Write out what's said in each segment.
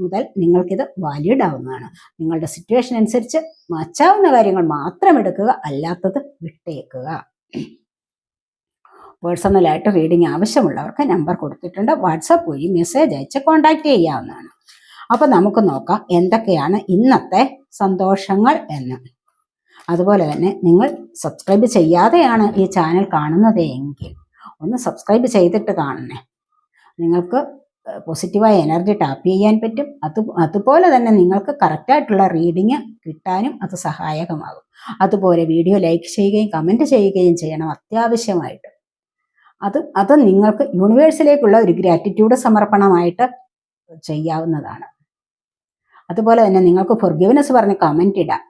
മുതൽ നിങ്ങൾക്കിത് വാലിഡ് ആവുന്നതാണ്. നിങ്ങളുടെ സിറ്റുവേഷൻ അനുസരിച്ച് മാറ്റാവുന്ന കാര്യങ്ങൾ മാത്രം എടുക്കുക അല്ലാത്തത് വിട്ടേക്കുക. പേഴ്സണലായിട്ട് റീഡിങ് ആവശ്യമുള്ളവർക്ക് നമ്പർ കൊടുത്തിട്ടുണ്ട്. വാട്സാപ്പ് വഴി മെസ്സേജ് അയച്ച് കോൺടാക്ട് ചെയ്യാവുന്നതാണ്. അപ്പോൾ നമുക്ക് നോക്കാം എന്തൊക്കെയാണ് ഇന്നത്തെ സന്തോഷങ്ങൾ എന്ന്. അതുപോലെ തന്നെ നിങ്ങൾ സബ്സ്ക്രൈബ് ചെയ്യാതെയാണ് ഈ ചാനൽ കാണുന്നത് എങ്കിൽ ഒന്ന് സബ്സ്ക്രൈബ് ചെയ്തിട്ട് കാണണേ. നിങ്ങൾക്ക് പോസിറ്റീവായ എനർജി ടാപ്പ് ചെയ്യാൻ പറ്റും. അത് അതുപോലെ തന്നെ നിങ്ങൾക്ക് കറക്റ്റായിട്ടുള്ള റീഡിങ് കിട്ടാനും അത് സഹായകമാകും. അതുപോലെ വീഡിയോ ലൈക്ക് ചെയ്യുകയും കമന്റ് ചെയ്യുകയും ചെയ്യണം അത്യാവശ്യമായിട്ട്. അത് അത് നിങ്ങൾക്ക് യൂണിവേഴ്സിലേക്കുള്ള ഒരു ഗ്രാറ്റിറ്റ്യൂഡ് സമർപ്പണമായിട്ട് ചെയ്യാവുന്നതാണ്. അതുപോലെ തന്നെ നിങ്ങൾക്ക് ഫൊർഗീവ്നെസ് പറഞ്ഞ് കമന്റ് ഇടാം.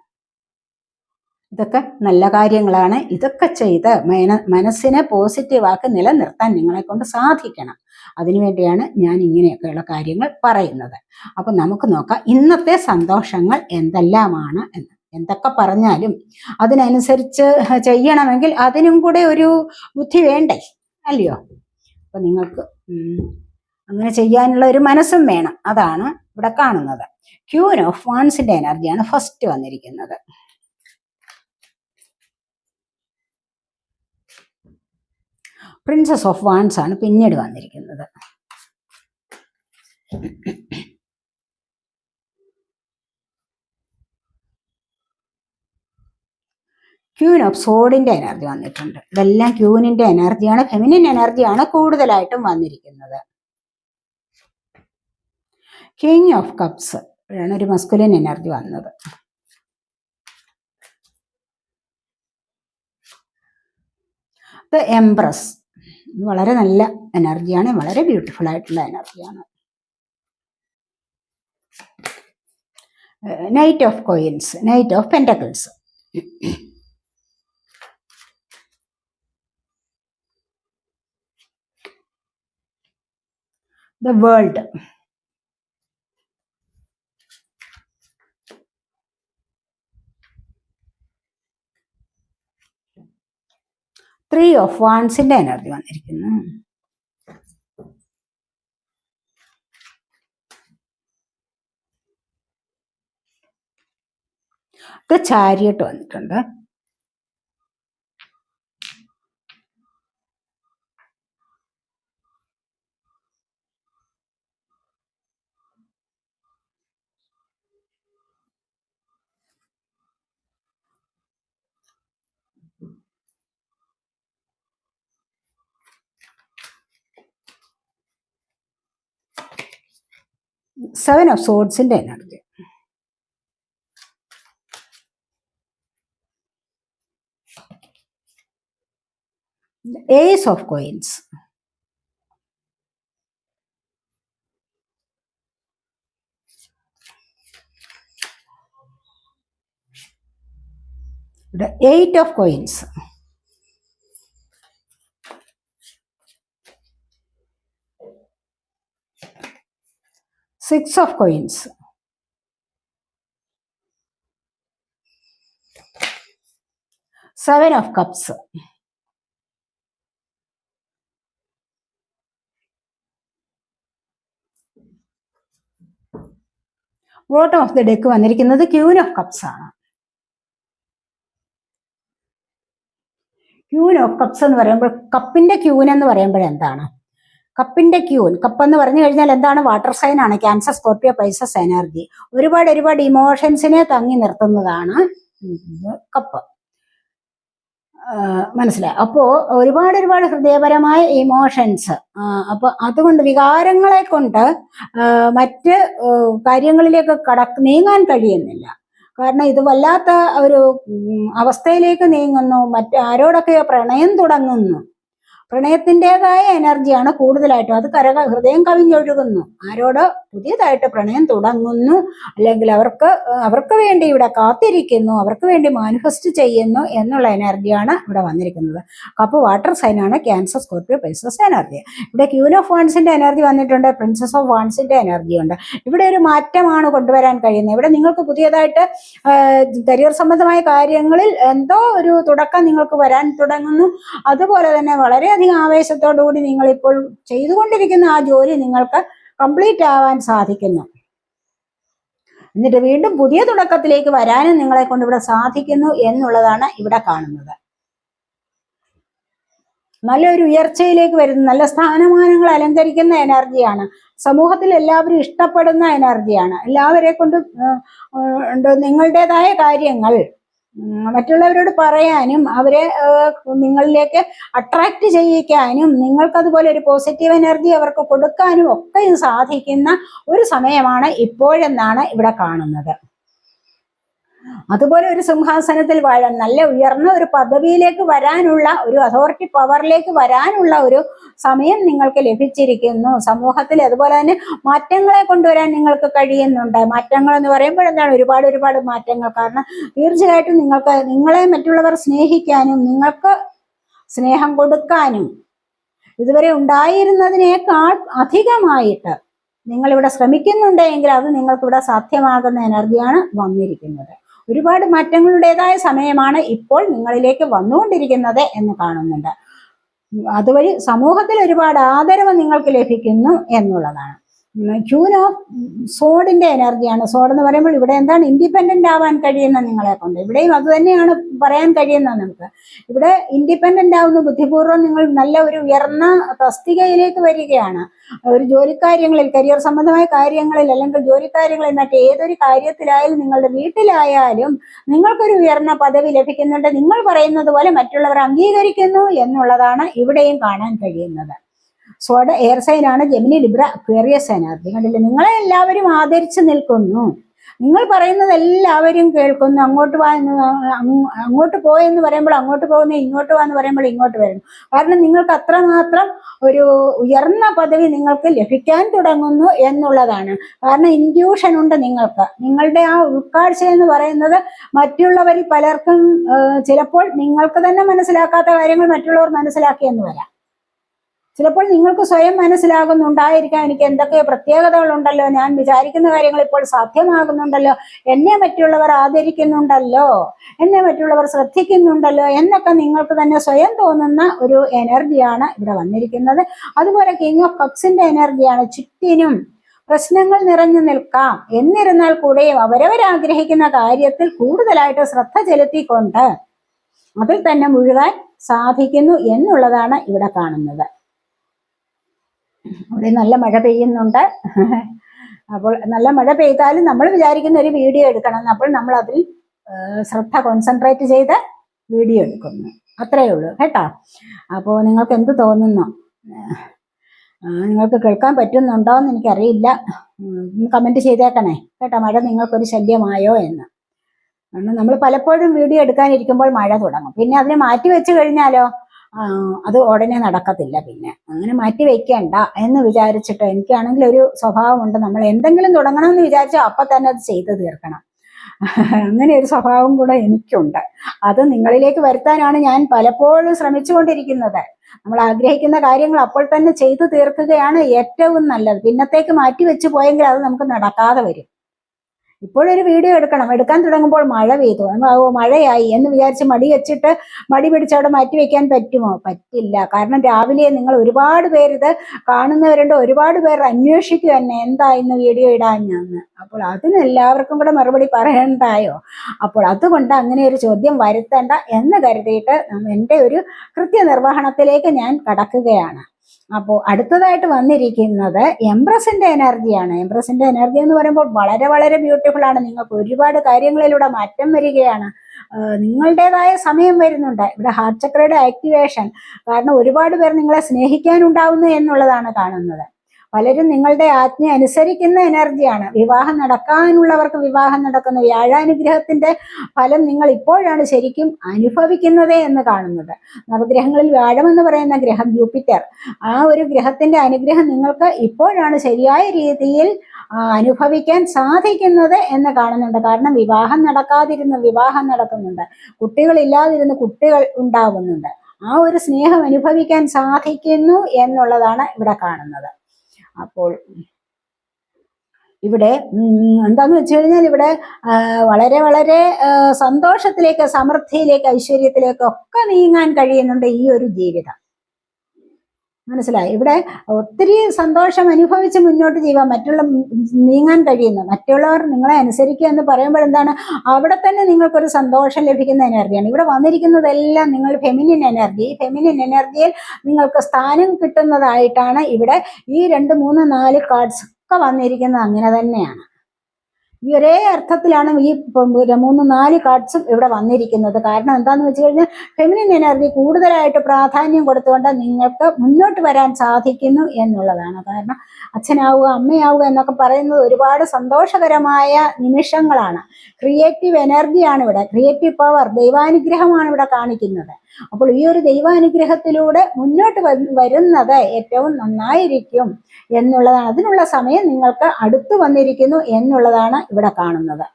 ഇതൊക്കെ നല്ല കാര്യങ്ങളാണ്. ഇതൊക്കെ ചെയ്ത് മന മനസ്സിനെ പോസിറ്റീവാക്കി നിലനിർത്താൻ നിങ്ങളെ കൊണ്ട് സാധിക്കണം. അതിനുവേണ്ടിയാണ് ഞാൻ ഇങ്ങനെയൊക്കെയുള്ള കാര്യങ്ങൾ പറയുന്നത്. അപ്പം നമുക്ക് നോക്കാം ഇന്നത്തെ സന്തോഷങ്ങൾ എന്തെല്ലാമാണ് എന്ന്. എന്തൊക്കെ പറഞ്ഞാലും അതിനനുസരിച്ച് ചെയ്യണമെങ്കിൽ അതിനും കൂടെ ഒരു ബുദ്ധി വേണ്ടേ? അല്ലയോ? അപ്പം നിങ്ങൾക്ക് അങ്ങനെ ചെയ്യാനുള്ള ഒരു മനസ്സും വേണം. അതാണ് ഇവിടെ കാണുന്നത്. ക്യൂൻ ഓഫ് എനർജിയാണ് ഫസ്റ്റ് വന്നിരിക്കുന്നത്. പ്രിൻസസ് ഓഫ് വാൻസ് ആണ് പിന്നീട് വന്നിരിക്കുന്നത്. ക്യൂൻ ഓഫ് സോഡിന്റെ എനർജി വന്നിട്ടുണ്ട്. ഇതെല്ലാം ക്യൂനിന്റെ എനർജിയാണ് ഫെമിനിൻ എനർജിയാണ് കൂടുതലായിട്ടും വന്നിരിക്കുന്നത്. കിങ് ഓഫ് കപ്സ് ഇവിടെയാണ് ഒരു മസ്കുലിൻ എനർജി വന്നത്. ദ എംപ്രസ് വളരെ നല്ല എനർജിയാണ് വളരെ ബ്യൂട്ടിഫുൾ ആയിട്ടുള്ള എനർജിയാണ് knight of coins knight of pentacles the world three of വാൺസിന്റെ energy വന്നിരിക്കുന്നു. ദ ചാരിയട്ട് വന്നിട്ടുണ്ട്. Seven of സോഡ്സിന്റെ energy ace of coins eight of coins six of coins seven of cups bottom of the deck വന്നിരിക്കുന്നത് queen of cups ആണ്. Queen of cups എന്ന് പറയുമ്പോൾ കപ്പിന്റെ queen എന്ന് പറയുമ്പോൾ എന്താണ്? കപ്പിന്റെ ക്യൂൻ. കപ്പ് എന്ന് പറഞ്ഞു കഴിഞ്ഞാൽ എന്താണ്? വാട്ടർ സൈൻ ആണ്. Cancer Scorpio Pisces energy. ഒരുപാട് ഒരുപാട് ഇമോഷൻസിനെ തങ്ങി നിർത്തുന്നതാണ് കപ്പ്. മനസ്സിലായി. അപ്പോ ഒരുപാട് ഒരുപാട് ഹൃദയപരമായ ഇമോഷൻസ്. അപ്പൊ അതുകൊണ്ട് വികാരങ്ങളെ കൊണ്ട് മറ്റ് കാര്യങ്ങളിലേക്ക് കട നീങ്ങാൻ കഴിയുന്നില്ല. കാരണം ഇത് വല്ലാത്ത ഒരു അവസ്ഥയിലേക്ക് നീങ്ങുന്നു. മറ്റ് ആരോടൊക്കെയോ പ്രണയം തുടങ്ങുന്നു. പ്രണയത്തിന്റെതായ എനർജിയാണ് കൂടുതലായിട്ടും. അത് കരക ഹൃദയം കവിഞ്ഞൊഴുകുന്നു. ആരോട് പുതിയതായിട്ട് പ്രണയം തുടങ്ങുന്നു. അല്ലെങ്കിൽ അവർക്ക് അവർക്ക് വേണ്ടി ഇവിടെ കാത്തിരിക്കുന്നു അവർക്ക് വേണ്ടി മാനിഫെസ്റ്റ് ചെയ്യുന്നു എന്നുള്ള എനർജിയാണ് ഇവിടെ വന്നിരിക്കുന്നത്. കപ്പ് വാട്ടർ സൈനാണ് ക്യാൻസർ സ്കോർപ്പിയോ പൈസസ് എനർജി ഇവിടെ ക്യൂൻ ഓഫ് വാൺസിന്റെ എനർജി വന്നിട്ടുണ്ട് പ്രിൻസസ് ഓഫ് വാൺസിന്റെ എനർജി ഉണ്ട്. ഇവിടെ ഒരു മാറ്റമാണ് കൊണ്ടുവരാൻ കഴിയുന്നത്. ഇവിടെ നിങ്ങൾക്ക് പുതിയതായിട്ട് കരിയർ സംബന്ധമായ കാര്യങ്ങളിൽ എന്തോ ഒരു തുടക്കം നിങ്ങൾക്ക് വരാൻ തുടങ്ങുന്നു. അതുപോലെ തന്നെ വളരെയധികം ആവേശത്തോടു കൂടി നിങ്ങൾ ഇപ്പോൾ ചെയ്തുകൊണ്ടിരിക്കുന്ന ആ ജോലി നിങ്ങൾക്ക് കംപ്ലീറ്റ് ആവാൻ സാധിക്കുന്നു. എന്നിട്ട് വീണ്ടും പുതിയ തുടക്കത്തിലേക്ക് വരാനും നിങ്ങളെ കൊണ്ട് ഇവിടെ സാധിക്കുന്നു എന്നുള്ളതാണ് ഇവിടെ കാണുന്നത്. നല്ലൊരു ഉയർച്ചയിലേക്ക് വരുന്ന നല്ല സ്ഥാനമാനങ്ങൾ അലങ്കരിക്കുന്ന എനർജിയാണ്. സമൂഹത്തിൽ എല്ലാവരും ഇഷ്ടപ്പെടുന്ന എനർജിയാണ്. എല്ലാവരെ കൊണ്ട് നിങ്ങളുടേതായ കാര്യങ്ങൾ മറ്റുള്ളവരോട് പറയാനും അവരെ നിങ്ങളിലേക്ക് അട്രാക്ട് ചെയ്യിക്കാനും നിങ്ങൾക്കതുപോലെ ഒരു പോസിറ്റീവ് എനർജി അവർക്ക് കൊടുക്കാനും ഒക്കെ സാധിക്കുന്ന ഒരു സമയമാണ് ഇപ്പോഴെന്നാണ് ഇവിടെ കാണുന്നത്. അതുപോലെ ഒരു സിംഹാസനത്തിൽ വാഴാൻ നല്ല ഉയർന്ന ഒരു പദവിയിലേക്ക് വരാനുള്ള ഒരു അതോറിറ്റി പവറിലേക്ക് വരാനുള്ള ഒരു സമയം നിങ്ങൾക്ക് ലഭിച്ചിരിക്കുന്നു. സമൂഹത്തിൽ അതുപോലെ തന്നെ മാറ്റങ്ങളെ കൊണ്ടുവരാൻ നിങ്ങൾക്ക് കഴിയുന്നുണ്ട്. മാറ്റങ്ങൾ എന്ന് പറയുമ്പോൾ എന്താണ്? ഒരുപാട് ഒരുപാട് മാറ്റങ്ങൾ. കാരണം തീർച്ചയായിട്ടും നിങ്ങൾക്ക് നിങ്ങളെ മറ്റുള്ളവർ സ്നേഹിക്കാനും നിങ്ങൾക്ക് സ്നേഹം കൊടുക്കാനും ഇതുവരെ ഉണ്ടായിരുന്നതിനേക്കാൾ അധികമായിട്ട് നിങ്ങളിവിടെ ശ്രമിക്കുന്നുണ്ടെങ്കിൽ അത് നിങ്ങൾക്കിവിടെ സാധ്യമാകുന്ന എനർജിയാണ് വന്നിരിക്കുന്നത്. ഒരുപാട് മാറ്റങ്ങളുടേതായ സമയമാണ് ഇപ്പോൾ നിങ്ങളിലേക്ക് വന്നുകൊണ്ടിരിക്കുന്നത് എന്ന് കാണുന്നുണ്ട്. അതുവഴി സമൂഹത്തിൽ ഒരുപാട് ആദരവ് നിങ്ങൾക്ക് ലഭിക്കുന്നു എന്നുള്ളതാണ്. ക്യൂൻ ഓഫ് സോഡിന്റെ എനർജിയാണ്. സോഡ് എന്ന് പറയുമ്പോൾ ഇവിടെ എന്താണ്? ഇൻഡിപെൻഡന്റ് ആവാൻ കഴിയുന്ന നിങ്ങളെ കൊണ്ട്. ഇവിടെയും അത് തന്നെയാണ് പറയാൻ കഴിയുന്നത് നമുക്ക്. ഇവിടെ ഇൻഡിപെൻഡന്റ് ആവുന്ന ബുദ്ധിപൂർവം നിങ്ങൾ നല്ല ഒരു ഉയർന്ന തസ്തികയിലേക്ക് വരികയാണ്. ഒരു ജോലിക്കാര്യങ്ങളിൽ കരിയർ സംബന്ധമായ കാര്യങ്ങളിൽ അല്ലെങ്കിൽ ജോലിക്കാര്യങ്ങളിൽ മറ്റേതൊരു കാര്യത്തിലായാലും നിങ്ങളുടെ വീട്ടിലായാലും നിങ്ങൾക്കൊരു ഉയർന്ന പദവി ലഭിക്കുന്നുണ്ട്. നിങ്ങൾ പറയുന്നത് പോലെ മറ്റുള്ളവർ അംഗീകരിക്കുന്നു എന്നുള്ളതാണ് ഇവിടെയും കാണാൻ കഴിയുന്നത്. സോഡ എയർ സൈൻ ആണ് ജെമിനി ലിബ്ര ക്വേറിയ സൈനാർത്ഥി കണ്ടില്ലേ? നിങ്ങളെ എല്ലാവരും ആദരിച്ചു നിൽക്കുന്നു. നിങ്ങൾ പറയുന്നത് എല്ലാവരും കേൾക്കുന്നു. അങ്ങോട്ട് വാ എന്ന് അങ്ങ് അങ്ങോട്ട് പോയെന്ന് പറയുമ്പോൾ അങ്ങോട്ട് പോകുന്നു ഇങ്ങോട്ട് വാ എന്ന് പറയുമ്പോൾ ഇങ്ങോട്ട് വരുന്നു. കാരണം നിങ്ങൾക്ക് അത്രമാത്രം ഒരു ഉയർന്ന പദവി നിങ്ങൾക്ക് ലഭിക്കാൻ തുടങ്ങുന്നു എന്നുള്ളതാണ്. കാരണം ഇൻഡ്യൂഷൻ ഉണ്ട് നിങ്ങൾക്ക്. നിങ്ങളുടെ ആ ഉൾക്കാഴ്ച എന്ന് പറയുന്നത് മറ്റുള്ളവരിൽ പലർക്കും ചിലപ്പോൾ നിങ്ങൾക്ക് തന്നെ മനസ്സിലാക്കാത്ത കാര്യങ്ങൾ മറ്റുള്ളവർ മനസ്സിലാക്കിയെന്ന് വരാം. ചിലപ്പോൾ നിങ്ങൾക്ക് സ്വയം മനസ്സിലാകുന്നുണ്ടായിരിക്കാം. എനിക്ക് എന്തൊക്കെ പ്രത്യേകതകളുണ്ടല്ലോ? ഞാൻ വിചാരിക്കുന്ന കാര്യങ്ങൾ ഇപ്പോൾ സാധ്യമാകുന്നുണ്ടല്ലോ. എന്നെ മറ്റുള്ളവർ ആദരിക്കുന്നുണ്ടല്ലോ. എന്നെ മറ്റുള്ളവർ ശ്രദ്ധിക്കുന്നുണ്ടല്ലോ. എന്നൊക്കെ നിങ്ങൾക്ക് തന്നെ സ്വയം തോന്നുന്ന ഒരു എനർജിയാണ് ഇവിടെ വന്നിരിക്കുന്നത്. അതുപോലെ കിങ് ഓഫ് കപ്സിന്റെ എനർജിയാണ് ചുറ്റിനും പ്രശ്നങ്ങൾ നിറഞ്ഞു നിൽക്കാം. എന്നിരുന്നാൽ കൂടെയും അവരവരാഗ്രഹിക്കുന്ന കാര്യത്തിൽ കൂടുതലായിട്ട് ശ്രദ്ധ ചെലുത്തിക്കൊണ്ട് അതിൽ തന്നെ മുഴുവൻ സാധിക്കുന്നു എന്നുള്ളതാണ് ഇവിടെ കാണുന്നത്. ഇവിടെ നല്ല മഴ പെയ്യുന്നുണ്ട്. അപ്പോൾ നല്ല മഴ പെയ്താലും നമ്മൾ വിചാരിക്കുന്ന ഒരു വീഡിയോ എടുക്കണം. അപ്പോൾ നമ്മൾ അതിൽ ശ്രദ്ധ കോൺസെൻട്രേറ്റ് ചെയ്ത് വീഡിയോ എടുക്കുന്നു. അത്രയേ ഉള്ളൂ കേട്ടോ. അപ്പോൾ നിങ്ങൾക്ക് എന്ത് തോന്നുന്നു? നിങ്ങൾക്ക് കേൾക്കാൻ പറ്റുന്നുണ്ടോ എന്ന് എനിക്കറിയില്ല. കമന്റ് ചെയ്തേക്കണേ. കേട്ടോ മഴ നിങ്ങൾക്കൊരു ശല്യമായോ എന്ന്. കാരണം നമ്മൾ പലപ്പോഴും വീഡിയോ എടുക്കാനിരിക്കുമ്പോൾ മഴ തുടങ്ങും. പിന്നെ അതിനെ മാറ്റി വെച്ച് കഴിഞ്ഞാലോ? അത് ഉടനെ നടക്കത്തില്ല പിന്നെ. അങ്ങനെ മാറ്റി വെക്കേണ്ട എന്ന് വിചാരിച്ചിട്ട് എനിക്കാണെങ്കിൽ ഒരു സ്വഭാവമുണ്ട്. നമ്മൾ എന്തെങ്കിലും തുടങ്ങണം എന്ന് വിചാരിച്ചാൽ അപ്പം തന്നെ അത് ചെയ്തു തീർക്കണം. അങ്ങനെ ഒരു സ്വഭാവം കൂടെ എനിക്കുണ്ട്. അത് നിങ്ങളിലേക്ക് വരുത്താനാണ് ഞാൻ പലപ്പോഴും ശ്രമിച്ചുകൊണ്ടിരിക്കുന്നത്. നമ്മൾ ആഗ്രഹിക്കുന്ന കാര്യങ്ങൾ അപ്പോൾ തന്നെ ചെയ്തു തീർക്കുകയാണ് ഏറ്റവും നല്ലത്. പിന്നത്തേക്ക് മാറ്റി വെച്ച് പോയെങ്കിൽ അത് നമുക്ക് നടക്കാതെ വരും. ഇപ്പോഴൊരു വീഡിയോ എടുക്കണം. എടുക്കാൻ തുടങ്ങുമ്പോൾ മഴ പെയ്തു. മഴയായി. എന്ന് വിചാരിച്ച് മടി വെച്ചിട്ട് മടി പിടിച്ച് അവിടെ മാറ്റി വെക്കാൻ പറ്റുമോ? പറ്റില്ല. കാരണം രാവിലെ നിങ്ങൾ ഒരുപാട് പേര് ഇത് കാണുന്നവരുണ്ട്. ഒരുപാട് പേർ അന്വേഷിക്കും തന്നെ എന്താ ഇന്ന് വീഡിയോ ഇടാഞ്ഞെന്ന് അപ്പോൾ അതിന് എല്ലാവർക്കും കൂടെ മറുപടി പറയണ്ടായോ? അപ്പോൾ അതുകൊണ്ട് അങ്ങനെ ഒരു ചോദ്യം വരുത്തേണ്ട എന്ന് കരുതിയിട്ട് എന്റെ ഒരു കൃത്യനിർവഹണത്തിലേക്ക് ഞാൻ കടക്കുകയാണ്. അപ്പോൾ അടുത്തതായിട്ട് വന്നിരിക്കുന്നത് എംപ്രസിന്റെ എനർജിയാണ്. എംപ്രസിന്റെ എനർജി എന്ന് പറയുമ്പോൾ വളരെ വളരെ ബ്യൂട്ടിഫുൾ ആണ്. നിങ്ങൾക്ക് ഒരുപാട് കാര്യങ്ങളിലൂടെ മാറ്റം വരികയാണ്. നിങ്ങളുടേതായ സമയം വരുന്നുണ്ട്. ഇവിടെ ഹാർട്ട് ചക്രയുടെ ആക്ടിവേഷൻ കാരണം ഒരുപാട് പേർ നിങ്ങളെ സ്നേഹിക്കാനുണ്ടാവുന്നു എന്നുള്ളതാണ് കാണുന്നത്. പലരും നിങ്ങളുടെ ആജ്ഞ അനുസരിക്കുന്ന എനർജിയാണ്. വിവാഹം നടക്കാനുള്ളവർക്ക് വിവാഹം നടക്കുന്ന. വ്യാഴാനുഗ്രഹത്തിന്റെ ഫലം നിങ്ങൾ ഇപ്പോഴാണ് ശരിക്കും അനുഭവിക്കുന്നത് എന്ന് കാണുന്നത്. നവഗ്രഹങ്ങളിൽ വ്യാഴം എന്ന് പറയുന്ന ഗ്രഹം ജൂപ്പിറ്റർ. ആ ഒരു ഗ്രഹത്തിന്റെ അനുഗ്രഹം നിങ്ങൾക്ക് ഇപ്പോഴാണ് ശരിയായ രീതിയിൽ അനുഭവിക്കാൻ സാധിക്കുന്നത് എന്ന് കാണുന്നുണ്ട്. കാരണം വിവാഹം നടക്കാതിരുന്ന് വിവാഹം നടക്കുന്നുണ്ട്. കുട്ടികളില്ലാതിരുന്ന് കുട്ടികൾ ഉണ്ടാകുന്നുണ്ട് ആ ഒരു സ്നേഹം അനുഭവിക്കാൻ സാധിക്കുന്നു എന്നുള്ളതാണ് ഇവിടെ കാണുന്നത്. അപ്പോൾ ഇവിടെ എന്താന്ന് വെച്ച് കഴിഞ്ഞാൽ ഇവിടെ വളരെ വളരെ സന്തോഷത്തിലേക്ക് സമൃദ്ധിയിലേക്ക് ഐശ്വര്യത്തിലേക്ക് ഒക്കെ നീങ്ങാൻ കഴിയുന്നുണ്ട് ഈ ഒരു ജീവിതം. മനസ്സിലായി. ഇവിടെ ഒത്തിരി സന്തോഷം അനുഭവിച്ച് മുന്നോട്ട് ചെയ്യുക മറ്റുള്ള നീങ്ങാൻ കഴിയുന്നു. മറ്റുള്ളവർ നിങ്ങളെ അനുസരിക്കുക എന്ന് പറയുമ്പോൾ എന്താണ്? അവിടെ തന്നെ നിങ്ങൾക്കൊരു സന്തോഷം ലഭിക്കുന്ന എനർജിയാണ്. ഇവിടെ വന്നിരിക്കുന്നതെല്ലാം നിങ്ങൾ ഫെമിനിൻ എനർജി ഫെമിനിൻ എനർജിയിൽ നിങ്ങൾക്ക് സ്ഥാനം കിട്ടുന്നതായിട്ടാണ് ഇവിടെ ഈ രണ്ട് മൂന്ന് നാല് കാർഡ്സ് ഒക്കെ വന്നിരിക്കുന്നത്. അങ്ങനെ തന്നെയാണ്. ഈ ഒരേ അർത്ഥത്തിലാണ് ഈ മൂന്ന് നാല് കാർഡ്സും ഇവിടെ വന്നിരിക്കുന്നത്. കാരണം എന്താന്ന് വെച്ച് കഴിഞ്ഞാൽ ഫെമിനിൻ എനർജി കൂടുതലായിട്ട് പ്രാധാന്യം കൊടുത്തുകൊണ്ട് നിങ്ങൾക്ക് മുന്നോട്ട് വരാൻ സാധിക്കുന്നു എന്നുള്ളതാണ്. കാരണം അച്ഛനാവുക അമ്മയാവുക എന്നൊക്കെ പറയുന്നത് ഒരുപാട് സന്തോഷകരമായ നിമിഷങ്ങളാണ്. ക്രിയേറ്റീവ് എനർജിയാണ് ഇവിടെ. ക്രിയേറ്റീവ് പവർ ദൈവാനുഗ്രഹമാണ് ഇവിടെ കാണിക്കുന്നത്. അപ്പോൾ ഈ ഒരു ദൈവാനുഗ്രഹത്തിലൂടെ മുന്നോട്ട് വരുന്നത് ഏറ്റവും നന്നായിരിക്കും എന്നുള്ളതാണ്. അതിനുള്ള സമയം നിങ്ങൾക്ക് അടുത്തു വന്നിരിക്കുന്നു എന്നുള്ളതാണ് ഇവിടെ കാണുന്നത്.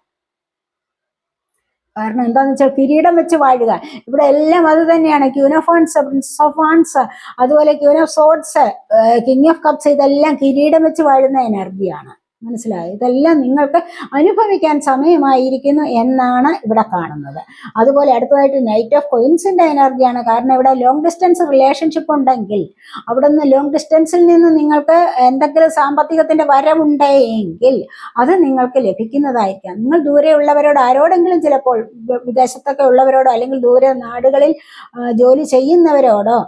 കാരണം എന്താന്ന് വെച്ചാൽ കിരീടം വെച്ച് വാഴുക. ഇവിടെ എല്ലാം അത് തന്നെയാണ്. Queen of wands prince of wands അതുപോലെ queen swords king of cups ഇതെല്ലാം കിരീടം വെച്ച് വാഴുന്ന എനർജിയാണ് മനസ്സിലായോ? ഇതെല്ലാം നിങ്ങൾക്ക് അനുഭവിക്കാൻ സമയമായിരിക്കുന്നു എന്നാണ് ഇവിടെ കാണുന്നത്. അതുപോലെ അടുത്തതായിട്ട് നൈറ്റ് ഓഫ് കൊയിൻസിന്റെ എനർജിയാണ് കാരണം ഇവിടെ ലോങ് ഡിസ്റ്റൻസ് റിലേഷൻഷിപ്പ് ഉണ്ടെങ്കിൽ അവിടെ നിന്ന് ലോങ് ഡിസ്റ്റൻസിൽ നിന്ന് നിങ്ങൾക്ക് എന്തെങ്കിലും സാമ്പത്തികത്തിന്റെ വരവുണ്ടെങ്കിൽ അത് നിങ്ങൾക്ക് ലഭിക്കുന്നതായിരിക്കാം. നിങ്ങൾ ദൂരെയുള്ളവരോട് ആരോടെങ്കിലും ചിലപ്പോൾ വിദേശത്തൊക്കെ ഉള്ളവരോടോ അല്ലെങ്കിൽ ദൂരെ നാടുകളിൽ ജോലി ചെയ്യുന്നവരോടോ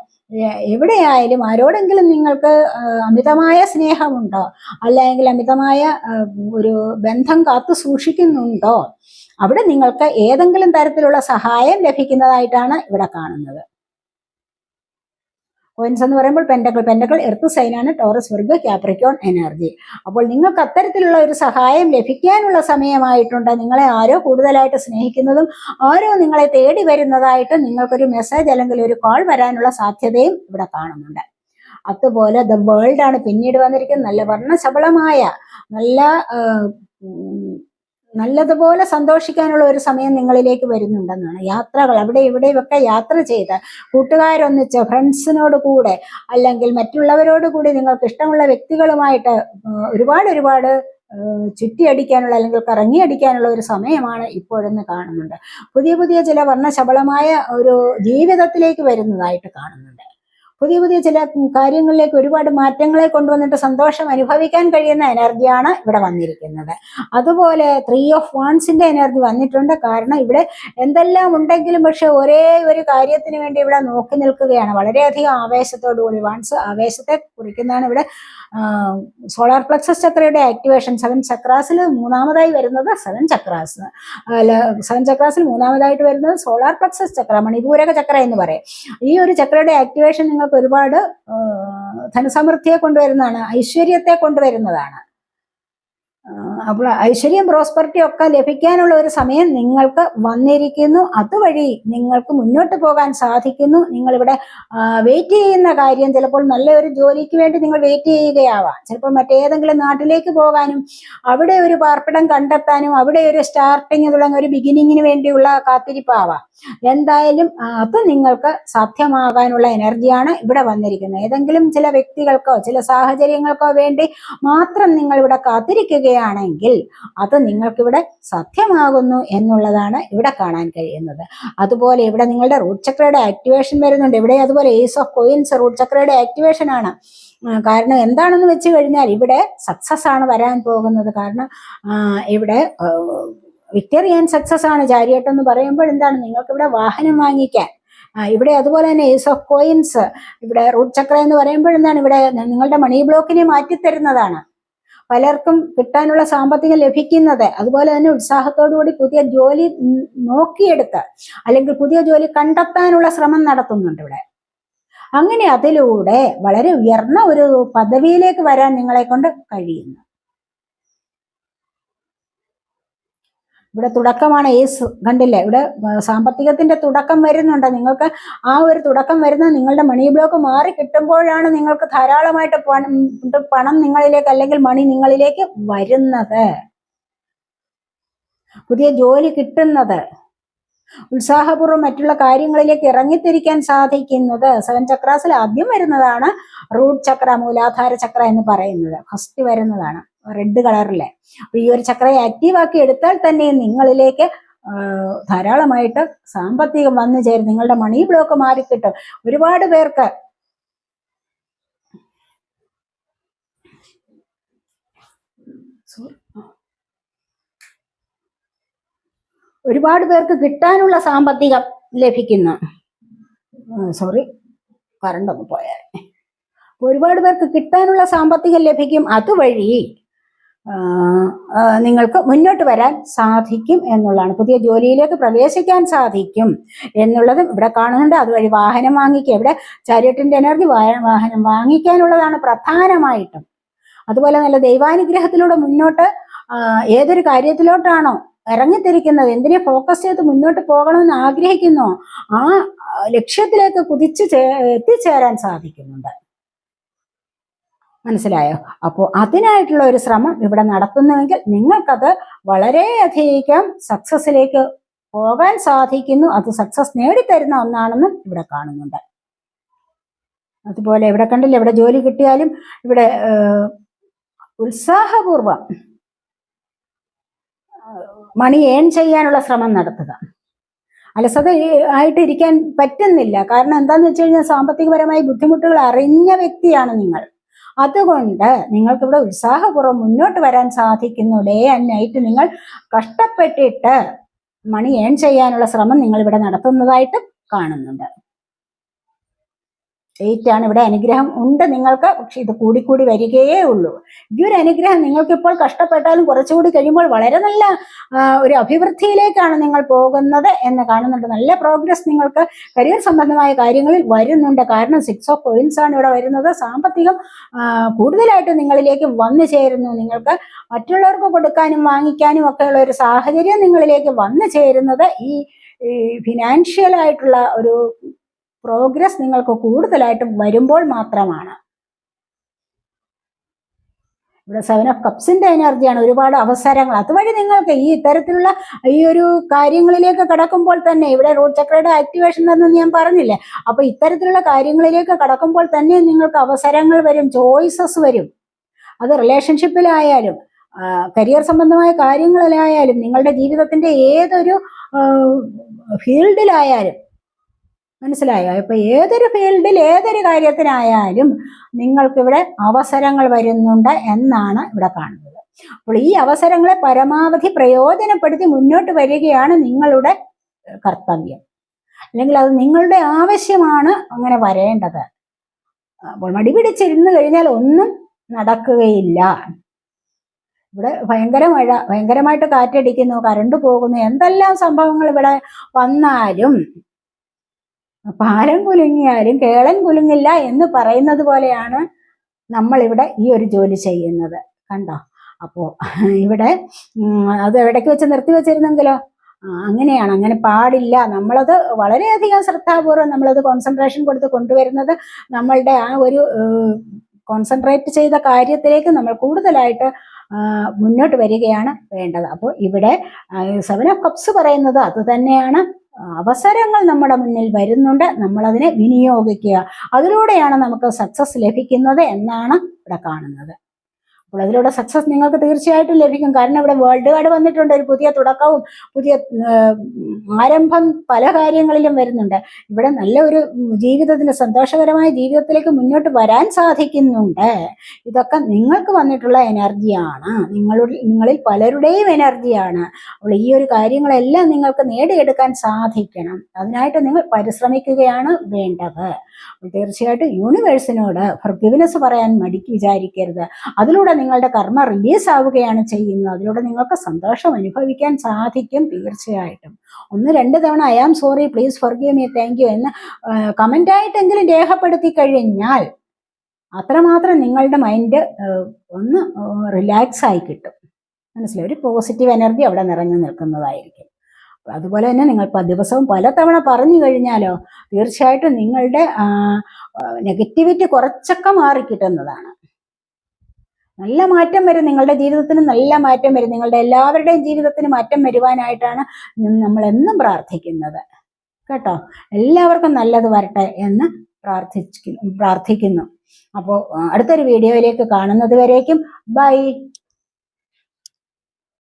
എവിടെയായാലും ആരോടെങ്കിലും നിങ്ങൾക്ക് അമിതമായ സ്നേഹമുണ്ടോ? അല്ലെങ്കിൽ അമിതമായ ഒരു ബന്ധം കാത്തു സൂക്ഷിക്കുന്നുണ്ടോ? അവിടെ നിങ്ങൾക്ക് ഏതെങ്കിലും തരത്തിലുള്ള സഹായം ലഭിക്കുന്നതായിട്ടാണ് ഇവിടെ കാണുന്നത്. കോയിൻസ് എന്ന് പറയുമ്പോൾ പെൻഡക്കിൾ പെൻഡക്കിൾ എർത്ത് സൈനാണ് ടോറസ് വർഗ് ക്യാപ്രിക്കോൺ എനർജി അപ്പോൾ നിങ്ങൾക്ക് അത്തരത്തിലുള്ള ഒരു സഹായം ലഭിക്കാനുള്ള സമയമായിട്ടുണ്ട്. നിങ്ങളെ ആരോ കൂടുതലായിട്ട് സ്നേഹിക്കുന്നതും ആരോ നിങ്ങളെ തേടി വരുന്നതായിട്ട് നിങ്ങൾക്കൊരു മെസ്സേജ് അല്ലെങ്കിൽ ഒരു കോൾ വരാനുള്ള സാധ്യതയും ഇവിടെ കാണുന്നുണ്ട്. അതുപോലെ ദ വേൾഡ് ആണ് പിന്നീട് വന്നിരിക്കുന്നത്. നല്ല വർണശബളമായ നല്ല നല്ലതുപോലെ സന്തോഷിക്കാനുള്ള ഒരു സമയം നിങ്ങളിലേക്ക് വരുന്നുണ്ടെന്നാണ്. യാത്രകൾ അവിടെ ഇവിടെയൊക്കെ യാത്ര ചെയ്ത് കൂട്ടുകാരൊന്നിച്ച് ഫ്രണ്ട്സിനോട് കൂടെ അല്ലെങ്കിൽ മറ്റുള്ളവരോട് കൂടി നിങ്ങൾക്ക് ഇഷ്ടമുള്ള വ്യക്തികളുമായിട്ട് ഒരുപാട് ഒരുപാട് ചുറ്റിയടിക്കാനുള്ള അല്ലെങ്കിൽ കറങ്ങിയടിക്കാനുള്ള ഒരു സമയമാണ് ഇപ്പോഴെന്ന് കാണുന്നുണ്ട്. പുതിയ പുതിയ ചില വർണശബളമായ ഒരു ജീവിതത്തിലേക്ക് വരുന്നതായിട്ട് കാണുന്നുണ്ട്. പുതിയ പുതിയ ചില കാര്യങ്ങളിലേക്ക് ഒരുപാട് മാറ്റങ്ങളെ കൊണ്ടുവന്നിട്ട് സന്തോഷം അനുഭവിക്കാൻ കഴിയുന്ന എനർജിയാണ് ഇവിടെ വന്നിരിക്കുന്നത്. അതുപോലെ ത്രീ ഓഫ് വൺസിന്റെ എനർജി വന്നിട്ടുണ്ട്. കാരണം ഇവിടെ എന്തെല്ലാം ഉണ്ടെങ്കിലും പക്ഷെ ഒരേ ഒരു കാര്യത്തിന് വേണ്ടി ഇവിടെ നോക്കി നിൽക്കുകയാണ്. വളരെയധികം ആവേശത്തോടുകൂടി വാൺസ് ആവേശത്തെ കുറിക്കുന്നതാണ് ഇവിടെ സോളാർ പ്ലക്സസ് ചക്രയുടെ ആക്ടിവേഷൻ സെവൻ ചക്രാസിൽ മൂന്നാമതായി വരുന്നത് സെവൻ ചക്രാസ് അല്ല സെവൻ ചക്രാസിൽ മൂന്നാമതായിട്ട് വരുന്നത് സോളാർ പ്ലക്സസ് ചക്ര മണിപൂരക ചക്ര എന്ന് പറയും. ഈ ഒരു ചക്രയുടെ ആക്ടിവേഷൻ നിങ്ങൾക്ക് ഒരുപാട് ധനസമൃദ്ധിയെ കൊണ്ടുവരുന്നതാണ് ഐശ്വര്യത്തെ കൊണ്ടുവരുന്നതാണ്. അപ്പോൾ ഐശ്വര്യം പ്രോസ്പെറിറ്റി ഒക്കെ ലഭിക്കാനുള്ള ഒരു സമയം നിങ്ങൾക്ക് വന്നിരിക്കുന്നു. അതുവഴി നിങ്ങൾക്ക് മുന്നോട്ട് പോകാൻ സാധിക്കുന്നു. നിങ്ങളിവിടെ വെയിറ്റ് ചെയ്യുന്ന കാര്യം ചിലപ്പോൾ നല്ലൊരു ജോലിക്ക് വേണ്ടി നിങ്ങൾ വെയിറ്റ് ചെയ്യുകയാവാം. ചിലപ്പോൾ മറ്റേതെങ്കിലും നാട്ടിലേക്ക് പോകാനും അവിടെ ഒരു പാർപ്പിടം കണ്ടെത്താനും അവിടെ ഒരു സ്റ്റാർട്ടിങ് തുടങ്ങിയ ഒരു ബിഗിനിങ്ങിന് വേണ്ടിയുള്ള കാത്തിരിപ്പാവാം. എന്തായാലും അത് നിങ്ങൾക്ക് സാധ്യമാകാനുള്ള എനർജിയാണ് ഇവിടെ വന്നിരിക്കുന്നത്. ഏതെങ്കിലും ചില വ്യക്തികൾക്കോ ചില സാഹചര്യങ്ങൾക്കോ വേണ്ടി മാത്രം നിങ്ങൾ ഇവിടെ കാത്തിരിക്കുകയാണെങ്കിൽ അത് നിങ്ങൾക്കിവിടെ സത്യമാകുന്നു എന്നുള്ളതാണ് ഇവിടെ കാണാൻ കഴിയുന്നത്. അതുപോലെ ഇവിടെ നിങ്ങളുടെ റൂട്ട് ചക്രയുടെ ആക്ടിവേഷൻ വരുന്നുണ്ട്. ഇവിടെ അതുപോലെ ഏസ് ഓഫ് കോയിൻസ് റൂട്ട് ചക്രയുടെ ആക്ടിവേഷൻ ആണ്. കാരണം എന്താണെന്ന് വെച്ച് കഴിഞ്ഞാൽ ഇവിടെ സക്സസ് ആണ് വരാൻ പോകുന്നത്. കാരണം ഇവിടെ ആ, വിക്ടറിയൻ സക്സസ് ആണ്. ചാരിയട്ട് എന്ന് പറയുമ്പോൾ എന്താണ്? നിങ്ങൾക്ക് ഇവിടെ വാഹനം വാങ്ങിക്കാൻ. ഇവിടെ അതുപോലെ തന്നെ ഏസ് ഓഫ് കോയിൻസ് ഇവിടെ റൂട്ട് ചക്ര എന്ന് പറയുമ്പോൾ എന്താണ്? ഇവിടെ നിങ്ങളുടെ മണി ബ്ലോക്കിനെ മാറ്റിത്തരുന്നതാണ്. പലർക്കും കിട്ടാനുള്ള സാമ്പത്തികം ലഭിക്കുന്നത്. അതുപോലെ തന്നെ ഉത്സാഹത്തോടുകൂടി പുതിയ ജോലി നോക്കിയെടുത്ത് അല്ലെങ്കിൽ പുതിയ ജോലി കണ്ടെത്താനുള്ള ശ്രമം നടത്തുന്നുണ്ട് ഇവിടെ. അങ്ങനെ അതിലൂടെ വളരെ ഉയർന്ന ഒരു പദവിയിലേക്ക് വരാൻ നിങ്ങളെ കൊണ്ട് കഴിയുന്നു. ഇവിടെ തുടക്കമാണ് ഈ കണ്ടില്ലേ? ഇവിടെ സാമ്പത്തികത്തിന്റെ തുടക്കം വരുന്നുണ്ട്. നിങ്ങൾക്ക് ആ ഒരു തുടക്കം വരുന്ന നിങ്ങളുടെ മണി ബ്ലോക്ക് മാറി കിട്ടുമ്പോഴാണ് നിങ്ങൾക്ക് ധാരാളമായിട്ട് പണം പണം നിങ്ങളിലേക്ക് അല്ലെങ്കിൽ മണി നിങ്ങളിലേക്ക് വരുന്നത്. പുതിയ ജോലി കിട്ടുന്നത്. ഉത്സാഹപൂർവം മറ്റുള്ള കാര്യങ്ങളിലേക്ക് ഇറങ്ങിത്തിരിക്കാൻ സാധിക്കുന്നത് സെവൻ ചക്രാസിൽ ആദ്യം വരുന്നതാണ് റൂട്ട് ചക്ര മൂലാധാര ചക്ര എന്ന് പറയുന്നത്. ഫസ്റ്റ് വരുന്നതാണ്. റെഡ് കളറിലെ അപ്പൊ ഈ ഒരു ചക്രയെ ആക്റ്റീവ് ആക്കി എടുത്താൽ തന്നെ നിങ്ങളിലേക്ക് ധാരാളമായിട്ട് സാമ്പത്തികം വന്നു ചേരും. നിങ്ങളുടെ മണി ബ്ലോക്ക് മാറിക്കിട്ടും ഒരുപാട് പേർക്ക് ഒരുപാട് പേർക്ക് കിട്ടാനുള്ള സാമ്പത്തികം ലഭിക്കുന്നു. സോറി കറണ്ട് ഒന്ന് പോയാൽ. ഒരുപാട് പേർക്ക് കിട്ടാനുള്ള സാമ്പത്തികം ലഭിക്കും അതുവഴി നിങ്ങൾക്ക് മുന്നോട്ട് വരാൻ സാധിക്കും എന്നുള്ളതാണ്. പുതിയ ജോലിയിലേക്ക് പ്രവേശിക്കാൻ സാധിക്കും എന്നുള്ളത് ഇവിടെ കാണുന്നുണ്ട്. അതുവഴി വാഹനം വാങ്ങിക്കുക ഇവിടെ ചാരിയറ്റിന്റെ എനർജി വാഹനം വാങ്ങിക്കാനുള്ളതാണ് പ്രധാനമായിട്ടും. അതുപോലെ നല്ല ദൈവാനുഗ്രഹത്തിലൂടെ മുന്നോട്ട് ഏതൊരു കാര്യത്തിലോട്ടാണോ ഇറങ്ങിത്തിരിക്കുന്നത് എന്തിനെ ഫോക്കസ് ചെയ്ത് മുന്നോട്ട് പോകണമെന്ന് ആഗ്രഹിക്കുന്നോ ആ, ലക്ഷ്യത്തിലേക്ക് കുതിച്ചു എത്തിച്ചേരാൻ സാധിക്കുന്നുണ്ട്. മനസ്സിലായോ? അപ്പോൾ അതിനായിട്ടുള്ള ഒരു ശ്രമം ഇവിടെ നടത്തുന്നുവെങ്കിൽ നിങ്ങൾക്കത് വളരെയധികം സക്സസിലേക്ക് പോകാൻ സാധിക്കുന്നു. അത് സക്സസ് നേടിത്തരുന്ന ഒന്നാണെന്നും ഇവിടെ കാണുന്നുണ്ട്. അതുപോലെ ഇവിടെ കണ്ടില്ല ഇവിടെ ജോലി കിട്ടിയാലും ഇവിടെ ഉത്സാഹപൂർവം മണി ഏൺ ചെയ്യാനുള്ള ശ്രമം നടത്തുക. അലസത ആയിട്ട് ഇരിക്കാൻ പറ്റുന്നില്ല. കാരണം എന്താന്ന് വെച്ച് കഴിഞ്ഞാൽ സാമ്പത്തികപരമായി ബുദ്ധിമുട്ടുകൾ അറിഞ്ഞ വ്യക്തിയാണ് നിങ്ങൾ. അതുകൊണ്ട് നിങ്ങൾക്ക് ഇവിടെ ഉത്സാഹപൂർവം മുന്നോട്ട് വരാൻ സാധിക്കുന്നു ഡേ ആൻഡ് നൈറ്റ് നിങ്ങൾ കഷ്ടപ്പെട്ടിട്ട് മണി ഏൺ ചെയ്യാനുള്ള ശ്രമം നിങ്ങൾ ഇവിടെ നടത്തുന്നതായിട്ട് കാണുന്നുണ്ട്. എയ്റ്റ് ആണ് ഇവിടെ അനുഗ്രഹം ഉണ്ട് നിങ്ങൾക്ക് പക്ഷെ ഇത് കൂടിക്കൂടി വരികയേ ഉള്ളൂ. ഈ ഒരു അനുഗ്രഹം നിങ്ങൾക്ക് ഇപ്പോൾ കഷ്ടപ്പെട്ടാലും കുറച്ചുകൂടി കഴിയുമ്പോൾ വളരെ നല്ല ഒരു അഭിവൃദ്ധിയിലേക്കാണ് നിങ്ങൾ പോകുന്നത് എന്ന് കാണുന്നുണ്ട്. നല്ല പ്രോഗ്രസ് നിങ്ങൾക്ക് കരിയർ സംബന്ധമായ കാര്യങ്ങളിൽ വരുന്നുണ്ട്. കാരണം സിക്സ് ഓഫ് പോയിന്റ്സ് ആണ് ഇവിടെ വരുന്നത്. സാമ്പത്തികം കൂടുതലായിട്ട് നിങ്ങളിലേക്ക് വന്നു ചേരുന്നു. നിങ്ങൾക്ക് മറ്റുള്ളവർക്ക് കൊടുക്കാനും വാങ്ങിക്കാനും ഒക്കെയുള്ള ഒരു സാഹചര്യം നിങ്ങളിലേക്ക് വന്നു ചേരുന്നത് ഈ ഫിനാൻഷ്യൽ ആയിട്ടുള്ള ഒരു പ്രോഗ്രസ് നിങ്ങൾക്ക് കൂടുതലായിട്ട് വരുമ്പോൾ മാത്രമാണ്. ഇവിടെ സെവൻ ഓഫ് കപ്സിന്റെ എനർജിയാണ് ഒരുപാട് അവസരങ്ങൾ. അതുവഴി നിങ്ങൾക്ക് ഈ ഇത്തരത്തിലുള്ള ഈ ഒരു കാര്യങ്ങളിലേക്ക് കടക്കുമ്പോൾ തന്നെ ഇവിടെ റോഡ് ചക്രയുടെ ആക്ടിവേഷൻ എന്നൊന്നും ഞാൻ പറഞ്ഞില്ലേ അപ്പൊ ഇത്തരത്തിലുള്ള കാര്യങ്ങളിലേക്ക് കടക്കുമ്പോൾ തന്നെ നിങ്ങൾക്ക് അവസരങ്ങൾ വരും ചോയ്സസ് വരും. അത് റിലേഷൻഷിപ്പിലായാലും കരിയർ സംബന്ധമായ കാര്യങ്ങളിലായാലും നിങ്ങളുടെ ജീവിതത്തിന്റെ ഏതൊരു ഫീൽഡിലായാലും മനസ്സിലായോ? ഇപ്പൊ ഏതൊരു ഫീൽഡിൽ ഏതൊരു കാര്യത്തിനായാലും നിങ്ങൾക്കിവിടെ അവസരങ്ങൾ വരുന്നുണ്ട് എന്നാണ് ഇവിടെ കാണുന്നത്. അപ്പോൾ ഈ അവസരങ്ങളെ പരമാവധി പ്രയോജനപ്പെടുത്തി മുന്നോട്ട് വരികയാണ് നിങ്ങളുടെ കർത്തവ്യം. അല്ലെങ്കിൽ അത് നിങ്ങളുടെ ആവശ്യമാണ് അങ്ങനെ വരേണ്ടത്. അപ്പോൾ മടി പിടിച്ചിരുന്നു കഴിഞ്ഞാൽ ഒന്നും നടക്കുകയില്ല. ഇവിടെ ഭയങ്കര മഴ ഭയങ്കരമായിട്ട് കാറ്റടിക്കുന്നു കരണ്ട് പോകുന്നു എന്തെല്ലാം സംഭവങ്ങൾ ഇവിടെ വന്നാലും പാലം കുലുങ്ങിയാലും കേളൻ കുലുങ്ങില്ല എന്ന് പറയുന്നത് പോലെയാണ് നമ്മൾ ഇവിടെ ഈ ഒരു ജോലി ചെയ്യുന്നത്. കണ്ടോ? അപ്പോ ഇവിടെ അത് ഇടയ്ക്ക് വെച്ച് നിർത്തി വെച്ചിരുന്നെങ്കിലോ? അങ്ങനെയാണ്. അങ്ങനെ പാടില്ല. നമ്മളത് വളരെയധികം ശ്രദ്ധാപൂർവം നമ്മളത് കോൺസെൻട്രേഷൻ കൊടുത്ത് കൊണ്ടുവരുന്നത് നമ്മളുടെ ആ ഒരു കോൺസെൻട്രേറ്റ് ചെയ്ത കാര്യത്തിലേക്ക് നമ്മൾ കൂടുതലായിട്ട് മുന്നോട്ട് വരികയാണ് വേണ്ടത്. അപ്പോൾ ഇവിടെ സെവൻ ഓഫ് കപ്സ് പറയുന്നത് അത് തന്നെയാണ്. അവസരങ്ങൾ നമ്മുടെ മുന്നിൽ വരുന്നുണ്ട്. നമ്മളതിനെ വിനിയോഗിക്കുക. അതിലൂടെയാണ് നമുക്ക് സക്സസ് ലഭിക്കുന്നത് എന്നാണ് ഇവിടെ കാണുന്നത്. അപ്പോൾ അതിലൂടെ സക്സസ് നിങ്ങൾക്ക് തീർച്ചയായിട്ടും ലഭിക്കും. കാരണം ഇവിടെ വേൾഡ് കാർഡ് വന്നിട്ടുണ്ട്. ഒരു പുതിയ തുടക്കവും പുതിയ ആരംഭം പല കാര്യങ്ങളിലും വരുന്നുണ്ട്. ഇവിടെ നല്ല ഒരു ജീവിതത്തിന് സന്തോഷകരമായ ജീവിതത്തിലേക്ക് മുന്നോട്ട് വരാൻ സാധിക്കുന്നുണ്ട്. ഇതൊക്കെ നിങ്ങൾക്ക് വന്നിട്ടുള്ള എനർജിയാണ് നിങ്ങളുടെ നിങ്ങളിൽ പലരുടെയും എനർജിയാണ് അപ്പോൾ ഈ ഒരു കാര്യങ്ങളെല്ലാം നിങ്ങൾക്ക് നേടിയെടുക്കാൻ സാധിക്കണം. അതിനായിട്ട് നിങ്ങൾ പരിശ്രമിക്കുകയാണ് വേണ്ടത്. അപ്പോൾ തീർച്ചയായിട്ടും യൂണിവേഴ്സിനോട് ഫർഗിവ്നെസ് പറയാൻ മടിക്ക് വിചാരിക്കരുത്. അതിലൂടെ നിങ്ങളുടെ കർമ്മ റിലീസ് ആവുകയാണ് ചെയ്യുന്നത്. അതിലൂടെ നിങ്ങൾക്ക് സന്തോഷം അനുഭവിക്കാൻ സാധിക്കും തീർച്ചയായിട്ടും. ഒന്ന് രണ്ട് തവണ I am sorry please forgive me thank you എന്ന് കമന്റായിട്ടെങ്കിലും രേഖപ്പെടുത്തി കഴിഞ്ഞാൽ അത്രമാത്രം നിങ്ങളുടെ മൈൻഡ് ഒന്ന് റിലാക്സ് ആയി കിട്ടും. മനസ്സിലായി? ഒരു പോസിറ്റീവ് എനർജി അവിടെ നിറഞ്ഞു നിൽക്കുന്നതായിരിക്കും. അതുപോലെ തന്നെ നിങ്ങൾ ദിവസവും പലതവണ പറഞ്ഞു കഴിഞ്ഞാലോ തീർച്ചയായിട്ടും നിങ്ങളുടെ നെഗറ്റിവിറ്റി കുറച്ചൊക്കെ മാറിക്കിട്ടുന്നതാണ് നല്ല മാറ്റം വരും നിങ്ങളുടെ ജീവിതത്തിന് നല്ല മാറ്റം വരും. നിങ്ങളുടെ എല്ലാവരുടെയും ജീവിതത്തിന് മാറ്റം വരുവാനായിട്ടാണ് നമ്മൾ എന്നും പ്രാർത്ഥിക്കുന്നത്. കേട്ടോ? എല്ലാവർക്കും നല്ലത് വരട്ടെ എന്ന് പ്രാർത്ഥിക്കുന്നു പ്രാർത്ഥിക്കുന്നു. അപ്പോൾ അടുത്തൊരു വീഡിയോയിലേക്ക് കാണുന്നത് വരേക്കും. ബൈ.